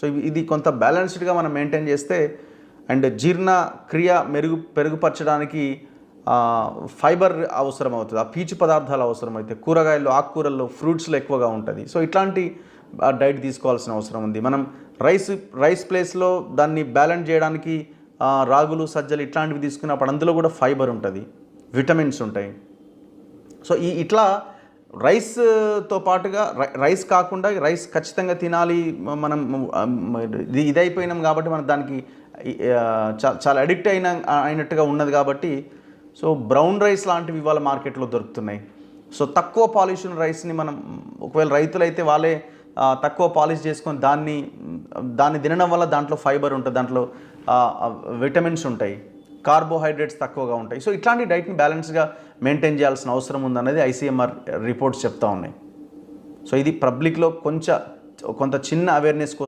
So ఇవి- ఇది కొంత బ్యాలెన్స్డ్గా మనం మెయింటైన్ చేస్తే అండ్ జీర్ణ క్రియ మెరుగు పెరుగుపరచడానికి ఫైబర్ అవసరం అవుతుంది ఆ పీచు పదార్థాలు అవసరం అవుతాయి కూరగాయలు ఆకుకూరల్లో ఫ్రూట్స్లో ఎక్కువగా ఉంటుంది. సో ఇట్లాంటి డైట్ తీసుకోవాల్సిన అవసరం ఉంది. మనం రైస్ రైస్ ప్లేస్లో దాన్ని బ్యాలెన్స్ చేయడానికి రాగులు సజ్జలు ఇట్లాంటివి తీసుకున్నప్పుడు అందులో కూడా ఫైబర్ ఉంటుంది. విటమిన్స్ ఉంటాయి. సో ఈ ఇట్లా రైస్తో పాటుగా రై- రైస్ కాకుండా రైస్ ఖచ్చితంగా తినాలి. మనం ఇది ఇదైపోయినాం కాబట్టి మనం దానికి చాలా అడిక్ట్ అయిన అయినట్టుగా ఉన్నది కాబట్టి సో బ్రౌన్ రైస్ లాంటివి ఇవాళ మార్కెట్లో దొరుకుతున్నాయి. సో తక్కువ పాలిషన్ రైస్ని మనం ఒకవేళ రైతులైతే వాళ్ళే తక్కువ పాలిష్ చేసుకొని దాన్ని దాన్ని తినడం వల్ల దాంట్లో ఫైబర్ ఉంటుంది దాంట్లో విటమిన్స్ ఉంటాయి. కార్బోహైడ్రేట్స్ తక్కువగా ఉంటాయి. సో ఇట్లాంటి డైట్ని బ్యాలెన్స్గా మెయింటైన్ చేయాల్సిన అవసరం ఉందనేది ఐసీఎంఆర్ రిపోర్ట్స్ చెప్తా ఉన్నాయి. సో ఇది పబ్లిక్లో కొంచెం కొంత చిన్న అవేర్నెస్